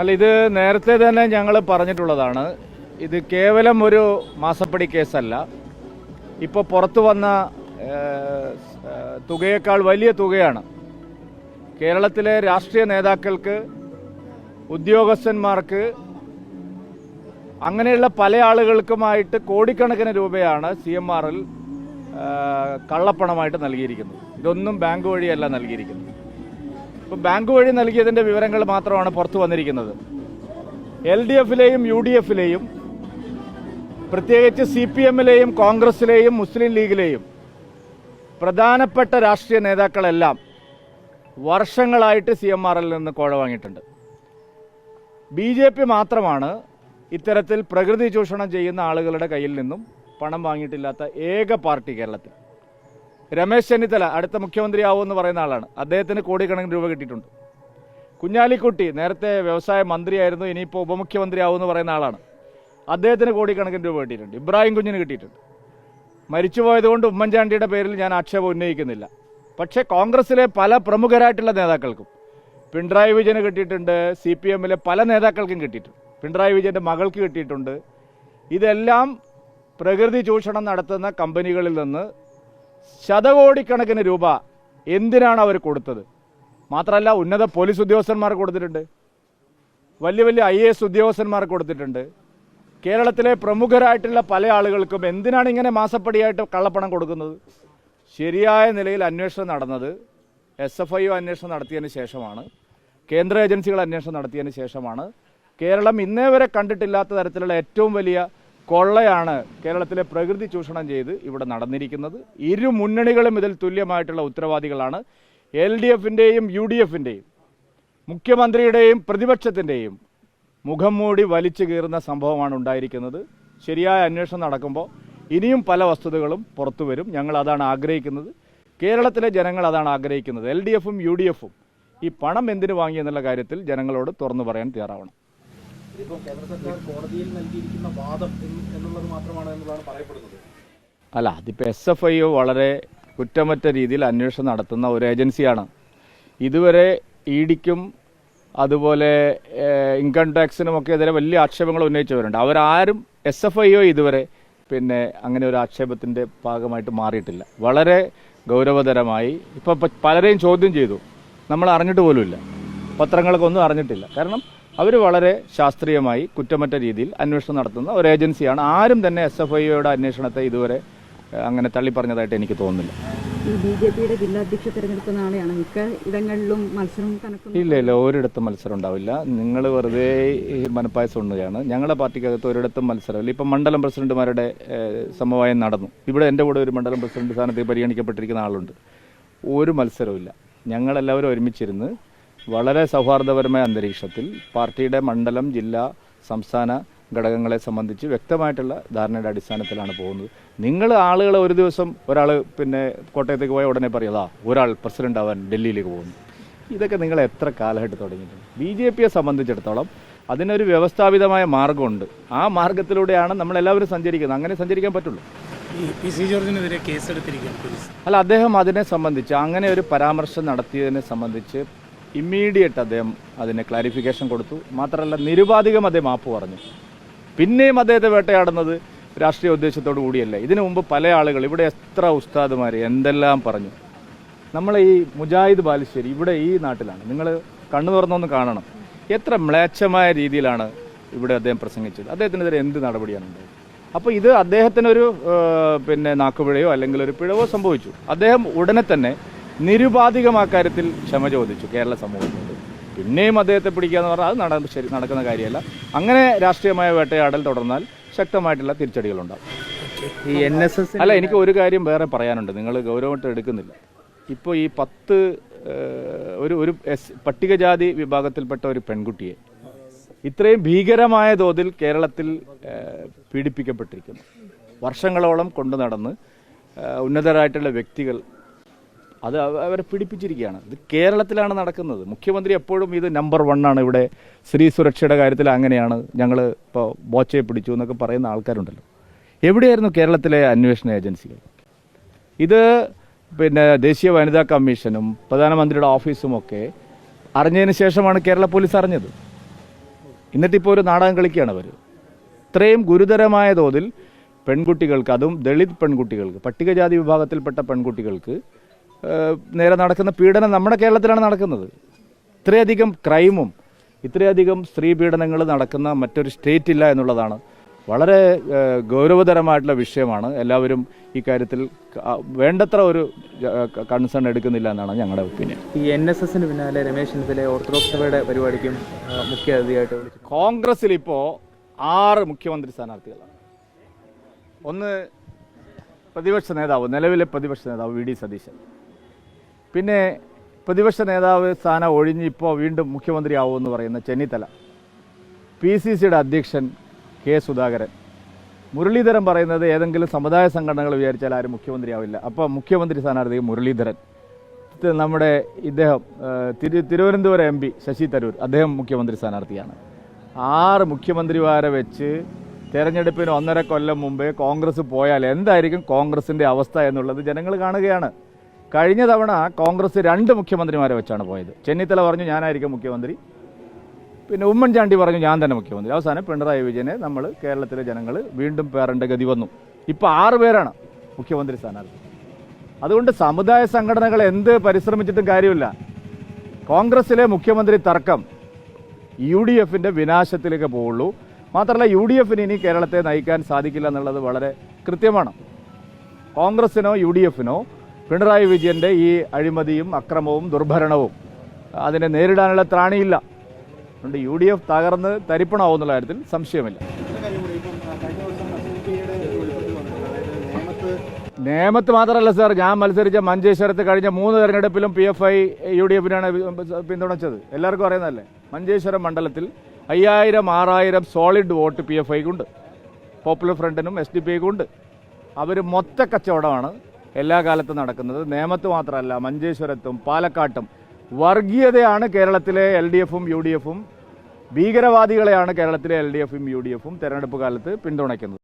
അല്ല ഇത് നേരത്തെ തന്നെ ഞങ്ങൾ പറഞ്ഞിട്ടുള്ളതാണ്. ഇത് കേവലം ഒരു മാസപ്പടി കേസല്ല. ഇപ്പോൾ പുറത്തു വന്ന തുകയേക്കാൾ വലിയ തുകയാണ്. കേരളത്തിലെ രാഷ്ട്രീയ നേതാക്കൾക്ക് ഉദ്യോഗസ്ഥന്മാർക്ക് അങ്ങനെയുള്ള പല ആളുകൾക്കുമായിട്ട് കോടിക്കണക്കിന് രൂപയാണ് സി എം ആറിൽ കള്ളപ്പണമായിട്ട് നൽകിയിരിക്കുന്നത്. ഇതൊന്നും ബാങ്ക് വഴിയല്ല നൽകിയിരിക്കുന്നത്. ഇപ്പം ബാങ്ക് വഴി നൽകിയതിന്റെ വിവരങ്ങൾ മാത്രമാണ് പുറത്തു വന്നിരിക്കുന്നത്. എൽ ഡി എഫിലെയും യു ഡി എഫിലെയും പ്രത്യേകിച്ച് സി പി എമ്മിലെയും കോൺഗ്രസിലെയും മുസ്ലിം ലീഗിലെയും പ്രധാനപ്പെട്ട രാഷ്ട്രീയ നേതാക്കളെല്ലാം വർഷങ്ങളായിട്ട് സി എം ആറിൽ നിന്ന് കോഴ വാങ്ങിയിട്ടുണ്ട്. ബി ജെ പി മാത്രമാണ് ഇത്തരത്തിൽ പ്രകൃതി ചൂഷണം ചെയ്യുന്ന ആളുകളുടെ കയ്യിൽ നിന്നും പണം വാങ്ങിയിട്ടില്ലാത്ത ഏക പാർട്ടി കേരളത്തിൽ. രമേശ് ചെന്നിത്തല അടുത്ത മുഖ്യമന്ത്രിയാവുമെന്ന് പറയുന്ന ആളാണ്. അദ്ദേഹത്തിന് കോടിക്കണക്കിന് രൂപ കിട്ടിയിട്ടുണ്ട്. കുഞ്ഞാലിക്കുട്ടി നേരത്തെ വ്യവസായ മന്ത്രിയായിരുന്നു ഇനിയിപ്പോൾ ഉപമുഖ്യമന്ത്രിയാവുമെന്ന് പറയുന്ന ആളാണ്. അദ്ദേഹത്തിന് കോടിക്കണക്കിന് രൂപ കിട്ടിയിട്ടുണ്ട്. ഇബ്രാഹിം കുഞ്ഞിന് കിട്ടിയിട്ടുണ്ട്. മരിച്ചുപോയതുകൊണ്ട് ഉമ്മൻചാണ്ടിയുടെ പേരിൽ ഞാൻ ആക്ഷേപം ഉന്നയിക്കുന്നില്ല. പക്ഷേ കോൺഗ്രസിലെ പല പ്രമുഖരായിട്ടുള്ള നേതാക്കൾക്കും പിണറായി വിജയന് കിട്ടിയിട്ടുണ്ട് സി പി എമ്മിലെ പല നേതാക്കൾക്കും കിട്ടിയിട്ടുണ്ട്. പിണറായി വിജയന്റെ മകൾക്ക് കിട്ടിയിട്ടുണ്ട്. ഇതെല്ലാം പ്രകൃതി ചൂഷണം നടത്തുന്ന കമ്പനികളിൽ നിന്ന് ശതകോടിക്കണക്കിന് രൂപ എന്തിനാണ് അവർ കൊടുത്തത്? മാത്രമല്ല ഉന്നത പോലീസ് ഉദ്യോഗസ്ഥന്മാർ കൊടുത്തിട്ടുണ്ട്. വലിയ വലിയ ഐ എ എസ് ഉദ്യോഗസ്ഥന്മാർ കൊടുത്തിട്ടുണ്ട്. കേരളത്തിലെ പ്രമുഖരായിട്ടുള്ള പല ആളുകൾക്കും എന്തിനാണ് ഇങ്ങനെ മാസപ്പടിയായിട്ട് കള്ളപ്പണം കൊടുക്കുന്നത്? ശരിയായ നിലയിൽ അന്വേഷണം നടന്നത് എസ് എഫ് ഐ ഒ അന്വേഷണം നടത്തിയതിന് ശേഷമാണ്. കേന്ദ്ര ഏജൻസികൾ അന്വേഷണം നടത്തിയതിന് ശേഷമാണ്. കേരളം ഇന്നേ വരെ കണ്ടിട്ടില്ലാത്ത തരത്തിലുള്ള ഏറ്റവും വലിയ കൊള്ളയാണ് കേരളത്തിലെ പ്രകൃതി ചൂഷണം ചെയ്ത് ഇവിടെ നടന്നിരിക്കുന്നത്. ഇരു മുന്നണികളും ഇതിൽ തുല്യമായിട്ടുള്ള ഉത്തരവാദികളാണ്. എൽ ഡി എഫിന്റെയും യു ഡി എഫിന്റെയും മുഖ്യമന്ത്രിയുടെയും പ്രതിപക്ഷത്തിന്റെയും മുഖം മൂടി വലിച്ചു കീറുന്ന സംഭവമാണ് ഉണ്ടായിരിക്കുന്നത്. ശരിയായ അന്വേഷണം നടക്കുമ്പോൾ ഇനിയും പല വസ്തുതകളും പുറത്തു വരും. ഞങ്ങൾ അതാണ് ആഗ്രഹിക്കുന്നത്. കേരളത്തിലെ ജനങ്ങൾ അതാണ് ആഗ്രഹിക്കുന്നത്. എൽ ഡി എഫും യു ഡി എഫും ഈ പണം എന്തിനു വാങ്ങിയെന്നുള്ള കാര്യത്തിൽ ജനങ്ങളോട് തുറന്നു പറയാൻ തയ്യാറാവണം. നൽകിയിരിക്കുന്ന വാദം എന്നുള്ളത് മാത്രമാണ് പറയപ്പെടുന്നത്. അല്ല അതിപ്പോൾ എസ് എഫ് ഐ വളരെ കുറ്റമറ്റ രീതിയിൽ അന്വേഷണം നടത്തുന്ന ഒരു ഏജൻസിയാണ്. ഇതുവരെ ഇ ഡിക്കും അതുപോലെ ഇൻകം ടാക്സിനുമൊക്കെ എതിരെ വലിയ ആക്ഷേപങ്ങൾ ഉന്നയിച്ചവരുണ്ട്. അവരാരും എസ് എഫ് ഐ ഒ ഇതുവരെ പിന്നെ അങ്ങനെ ഒരു ആക്ഷേപത്തിന്റെ ഭാഗമായിട്ട് മാറിയിട്ടില്ല. വളരെ ഗൗരവതരമായി ഇപ്പോൾ പലരെയും ചോദ്യം ചെയ്തു. നമ്മൾ അറിഞ്ഞിട്ട് പോലുമില്ല. പത്രങ്ങൾക്കൊന്നും അറിഞ്ഞിട്ടില്ല. കാരണം അവർ വളരെ ശാസ്ത്രീയമായി കുറ്റമറ്റ രീതിയിൽ അന്വേഷണം നടത്തുന്ന ഒരു ഏജൻസിയാണ്. ആരും തന്നെ എസ് എഫ് ഐയുടെ അന്വേഷണത്തെ ഇതുവരെ അങ്ങനെ തള്ളിപ്പറഞ്ഞതായിട്ട് എനിക്ക് തോന്നുന്നില്ല. ഈ ബി ജെ പിയുടെ ജില്ലാധ്യക്ഷ തെരഞ്ഞെടുപ്പ് നാളെയാണ്. മിക്ക ഇടങ്ങളിലും മത്സരം കണക്കുന്നു ഇല്ല ഇല്ല ഒരിടത്തും മത്സരം ഉണ്ടാവില്ല. നിങ്ങൾ വെറുതെ മനപ്പായസം ഉണ്ണുകയാണ് ഞങ്ങളുടെ പാർട്ടിക്കകത്ത് ഒരിടത്തും മത്സരമില്ല. ഇപ്പം മണ്ഡലം പ്രസിഡന്റുമാരുടെ സമവായം നടന്നു. ഇവിടെ എന്റെ കൂടെ ഒരു മണ്ഡലം പ്രസിഡന്റ് സ്ഥാനത്തേക്ക് പരിഗണിക്കപ്പെട്ടിരിക്കുന്ന ആളുണ്ട്. ഒരു മത്സരവുമില്ല. ഞങ്ങളെല്ലാവരും ഒരുമിച്ചിരുന്ന് വളരെ സൗഹാർദ്ദപരമായ അന്തരീക്ഷത്തിൽ പാർട്ടിയുടെ മണ്ഡലം ജില്ല സംസ്ഥാന ഘടകങ്ങളെ സംബന്ധിച്ച് വ്യക്തമായിട്ടുള്ള ധാരണയുടെ അടിസ്ഥാനത്തിലാണ് പോകുന്നത്. നിങ്ങൾ ആളുകളെ ഒരു ദിവസം ഒരാൾ പിന്നെ കോട്ടയത്തേക്ക് പോയ ഉടനെ പറയുന്നതാ ഒരാൾ പ്രസിഡന്റ് ആവാൻ ഡൽഹിയിലേക്ക് പോകുന്നു. ഇതൊക്കെ നിങ്ങൾ എത്ര കാലഘട്ടം തുടങ്ങിയിട്ടുണ്ട്? ബി ജെ പിയെ സംബന്ധിച്ചിടത്തോളം അതിനൊരു വ്യവസ്ഥാപിതമായ മാർഗമുണ്ട്. ആ മാർഗത്തിലൂടെയാണ് നമ്മളെല്ലാവരും സഞ്ചരിക്കുന്നത്. അങ്ങനെ സഞ്ചരിക്കാൻ പറ്റുള്ളൂ. പി സി ജോർജിനെതിരെ കേസെടുത്തിരിക്കുകയാണ് അല്ല അദ്ദേഹം അതിനെ സംബന്ധിച്ച് അങ്ങനെ ഒരു പരാമർശം നടത്തിയതിനെ സംബന്ധിച്ച് ഇമ്മീഡിയറ്റ് അദ്ദേഹം അതിന് ക്ലാരിഫിക്കേഷൻ കൊടുത്തു. മാത്രമല്ല നിരുപാധികം അദ്ദേഹം മാപ്പ് പറഞ്ഞു. പിന്നെയും അദ്ദേഹത്തെ വേട്ടയാടുന്നത് രാഷ്ട്രീയ ഉദ്ദേശത്തോടു കൂടിയല്ല. ഇതിനു മുമ്പ് പല ആളുകൾ ഇവിടെ എത്ര ഉസ്താദുമാർ എന്തെല്ലാം പറഞ്ഞു. നമ്മളെ ഈ മുജാഹിദ് ബാലുശ്ശേരി ഇവിടെ ഈ നാട്ടിലാണ്. നിങ്ങൾ കണ്ണു തുറന്നൊന്ന് കാണണം. എത്ര മ്ലേച്ഛമായ രീതിയിലാണ് ഇവിടെ അദ്ദേഹം പ്രസംഗിച്ചത്. അദ്ദേഹത്തിനെതിരെ എന്ത് നടപടിയാണ് ഉണ്ടായത്? അപ്പോൾ ഇത് അദ്ദേഹത്തിനൊരു പിന്നെ നാക്കുപിഴയോ അല്ലെങ്കിൽ ഒരു പിഴവോ സംഭവിച്ചു. അദ്ദേഹം ഉടനെ തന്നെ നിരുപാധികം അക്കാര്യത്തിൽ ക്ഷമ ചോദിച്ചു കേരള സമൂഹത്തോട് പിന്നെയും അദ്ദേഹത്തെ പിടിക്കുക എന്ന് പറഞ്ഞാൽ അത് നട ശരി നടക്കുന്ന കാര്യമല്ല. അങ്ങനെ രാഷ്ട്രീയമായ വേട്ടയാടൽ തുടർന്നാൽ ശക്തമായിട്ടുള്ള തിരിച്ചടികളുണ്ടാകും ഈ എൻ എസ് എസ് അല്ല എനിക്ക് ഒരു കാര്യം വേറെ പറയാനുണ്ട്. നിങ്ങൾ ഗൗരവമായിട്ട് എടുക്കുന്നില്ല. ഇപ്പോൾ ഈ പത്ത് ഒരു ഒരു എസ് പട്ടികജാതി വിഭാഗത്തിൽപ്പെട്ട ഒരു പെൺകുട്ടിയെ ഇത്രയും ഭീകരമായ തോതിൽ കേരളത്തിൽ പീഡിപ്പിക്കപ്പെട്ടിരിക്കുന്നു. വർഷങ്ങളോളം കൊണ്ടു നടന്ന് ഉന്നതരായിട്ടുള്ള വ്യക്തികൾ അത് അവരെ പിടിപ്പിച്ചിരിക്കുകയാണ്. ഇത് കേരളത്തിലാണ് നടക്കുന്നത്. മുഖ്യമന്ത്രി എപ്പോഴും ഇത് നമ്പർ വൺ ആണ്. ഇവിടെ സ്ത്രീ സുരക്ഷയുടെ കാര്യത്തിൽ അങ്ങനെയാണ്. ഞങ്ങൾ ഇപ്പോൾ ബോച്ചയെ പിടിച്ചു എന്നൊക്കെ പറയുന്ന ആൾക്കാരുണ്ടല്ലോ. എവിടെയായിരുന്നു കേരളത്തിലെ അന്വേഷണ ഏജൻസികൾ? ഇത് പിന്നെ ദേശീയ വനിതാ കമ്മീഷനും പ്രധാനമന്ത്രിയുടെ ഓഫീസും ഒക്കെ അറിഞ്ഞതിന് ശേഷമാണ് കേരള പോലീസ് അറിഞ്ഞത്. എന്നിട്ടിപ്പോൾ ഒരു നാടകം കളിക്കുകയാണ് അവർ ഇത്രയും ഗുരുതരമായ തോതിൽ പെൺകുട്ടികൾക്ക് അതും ദളിത് പെൺകുട്ടികൾക്ക് പട്ടികജാതി വിഭാഗത്തിൽപ്പെട്ട പെൺകുട്ടികൾക്ക് നേരെ നടക്കുന്ന പീഡനം നമ്മുടെ കേരളത്തിലാണ് നടക്കുന്നത്. ഇത്രയധികം ക്രൈമും ഇത്രയധികം സ്ത്രീ പീഡനങ്ങൾ നടക്കുന്ന മറ്റൊരു സ്റ്റേറ്റ് ഇല്ല എന്നുള്ളതാണ് വളരെ ഗൗരവതരമായിട്ടുള്ള വിഷയമാണ്. എല്ലാവരും ഈ കാര്യത്തിൽ വേണ്ടത്ര ഒരു കൺസേൺ എടുക്കുന്നില്ല എന്നാണ് ഞങ്ങളുടെ ഒപ്പീനിയൻ ഈ എൻ എസ് എസിന് പിന്നാലെ രമേശ് ചെന്നിത്തല ഓർത്തഡോക്സ് സഭയുടെ പരിപാടിക്കും മുഖ്യ അതിഥിയായിട്ട് കോൺഗ്രസിൽ ഇപ്പോൾ ആറ് മുഖ്യമന്ത്രി സ്ഥാനാർത്ഥികളാണ്. ഒന്ന് പ്രതിപക്ഷ നേതാവ് നിലവിലെ പ്രതിപക്ഷ നേതാവ് വി ഡി സതീശൻ. പിന്നെ പ്രതിപക്ഷ നേതാവ് സ്ഥാനം ഒഴിഞ്ഞ് ഇപ്പോൾ വീണ്ടും മുഖ്യമന്ത്രിയാവുമെന്ന് പറയുന്ന ചെന്നിത്തല. പി സി സിയുടെ അധ്യക്ഷൻ കെ സുധാകരൻ. മുരളീധരൻ പറയുന്നത് ഏതെങ്കിലും സമുദായ സംഘടനകൾ വിചാരിച്ചാൽ ആരും മുഖ്യമന്ത്രിയാവില്ല. അപ്പോൾ മുഖ്യമന്ത്രി സ്ഥാനാർത്ഥി മുരളീധരൻ. നമ്മുടെ ഇദ്ദേഹം തിരു തിരുവനന്തപുരം എം പി ശശി തരൂർ അദ്ദേഹം മുഖ്യമന്ത്രി സ്ഥാനാർത്ഥിയാണ്. ആറ് മുഖ്യമന്ത്രിമാരെ വെച്ച് തെരഞ്ഞെടുപ്പിന് ഒന്നര കൊല്ലം മുമ്പേ കോൺഗ്രസ് പോയാൽ എന്തായിരിക്കും കോൺഗ്രസിന്റെ അവസ്ഥ എന്നുള്ളത് ജനങ്ങൾ കാണുകയാണ്. കഴിഞ്ഞ തവണ കോൺഗ്രസ് രണ്ട് മുഖ്യമന്ത്രിമാരെ വെച്ചാണ് പോയത്. ചെന്നിത്തല പറഞ്ഞു ഞാനായിരിക്കും മുഖ്യമന്ത്രി. പിന്നെ ഉമ്മൻചാണ്ടി പറഞ്ഞു ഞാൻ തന്നെ മുഖ്യമന്ത്രി. അവസാനം പിണറായി വിജയനെ നമ്മൾ കേരളത്തിലെ ജനങ്ങൾ വീണ്ടും പേറേണ്ട ഗതി വന്നു. ഇപ്പോൾ ആറ് പേരാണ് മുഖ്യമന്ത്രി സ്ഥാനാർത്ഥി. അതുകൊണ്ട് സമുദായ സംഘടനകൾ എന്ത് പരിശ്രമിച്ചിട്ടും കാര്യമില്ല. കോൺഗ്രസിലെ മുഖ്യമന്ത്രി തർക്കം യു ഡി എഫിന്റെ വിനാശത്തിലേക്ക് പോവുള്ളൂ മാത്രമല്ല യു ഡി എഫിന് ഇനി കേരളത്തെ നയിക്കാൻ സാധിക്കില്ല എന്നുള്ളത് വളരെ കൃത്യമാണ്. കോൺഗ്രസിനോ യു ഡി എഫിനോ പിണറായി വിജയന്റെ ഈ അഴിമതിയും അക്രമവും ദുർഭരണവും അതിനെ നേരിടാനുള്ള ത്രാണിയില്ല. അതുകൊണ്ട് യു ഡി എഫ് തകർന്ന് തരിപ്പണമാവുന്നുള്ള കാര്യത്തിൽ സംശയമില്ല. നേമത്ത് മാത്രമല്ല സാർ ഞാൻ മത്സരിച്ച മഞ്ചേശ്വരത്ത് കഴിഞ്ഞ മൂന്ന് തെരഞ്ഞെടുപ്പിലും P F I U D എഫിനാണ് പിന്തുണച്ചത്. എല്ലാവർക്കും അറിയുന്നതല്ലേ? മഞ്ചേശ്വരം മണ്ഡലത്തിൽ അയ്യായിരം ആറായിരം സോളിഡ് വോട്ട് പി എഫ് ഐക്കുണ്ട്. പോപ്പുലർ ഫ്രണ്ടിനും എസ് ഡി പി ഐക്കുണ്ട് അവർ മൊത്ത കച്ചവടമാണ് എല്ലാ കാലത്തും നടക്കുന്നത്. നേമത്ത് മാത്രമല്ല മഞ്ചേശ്വരത്തും പാലക്കാട്ടും. വർഗീയതയാണ് കേരളത്തിലെ എൽ ഡി എഫും യു ഡി എഫും ഭീകരവാദികളെയാണ് കേരളത്തിലെ എൽ ഡി എഫും യു ഡി എഫും തെരഞ്ഞെടുപ്പ് കാലത്ത് പിന്തുണയ്ക്കുന്നത്.